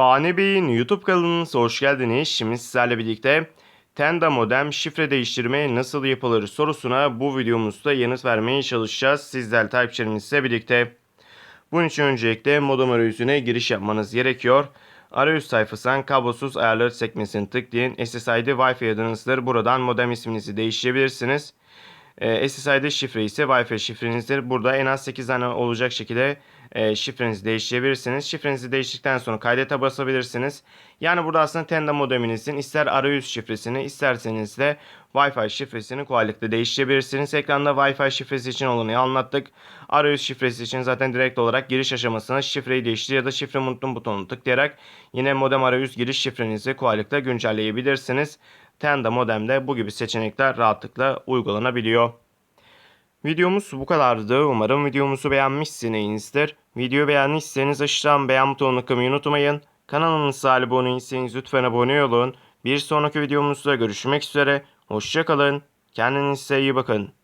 Fani Bey'in YouTube kanalınıza hoş geldiniz. Şimdi sizlerle birlikte Tenda modem şifre değiştirme nasıl yapılır sorusuna bu videomuzda yanıt vermeye çalışacağız. Sizler takipçilerimizle birlikte. Bunun için öncelikle modem arayüzüne giriş yapmanız gerekiyor. Arayüz sayfasından kablosuz ayarları sekmesini tıklayın. SSID Wi-Fi adınızdır. Buradan modem isminizi değiştirebilirsiniz. E, SSID şifre ise Wi-Fi şifrenizdir. Burada en az 8 tane olacak şekilde e, şifrenizi değiştirebilirsiniz. Şifrenizi değiştirdikten sonra kaydete basabilirsiniz. Yani burada aslında Tenda modeminizin ister arayüz şifresini isterseniz de Wi-Fi şifresini kolaylıkla değiştirebilirsiniz. Ekranda Wi-Fi şifresi için olanı anlattık. Arayüz şifresi için zaten direkt olarak giriş aşamasına şifreyi değiştir ya da şifre unuttum butonunu tıklayarak yine modem arayüz giriş şifrenizi kolaylıkla güncelleyebilirsiniz. Tenda modemde bu gibi seçenekler rahatlıkla uygulanabiliyor. Videomuz bu kadardı. Umarım videomuzu beğenmişsinizdir. Videoyu beğendiyseniz aşağıdan beğen butonuna tıklamayı unutmayın. Kanalımıza abone değilseniz lütfen abone olun. Bir sonraki videomuzda görüşmek üzere. Hoşçakalın. Kendinize iyi bakın.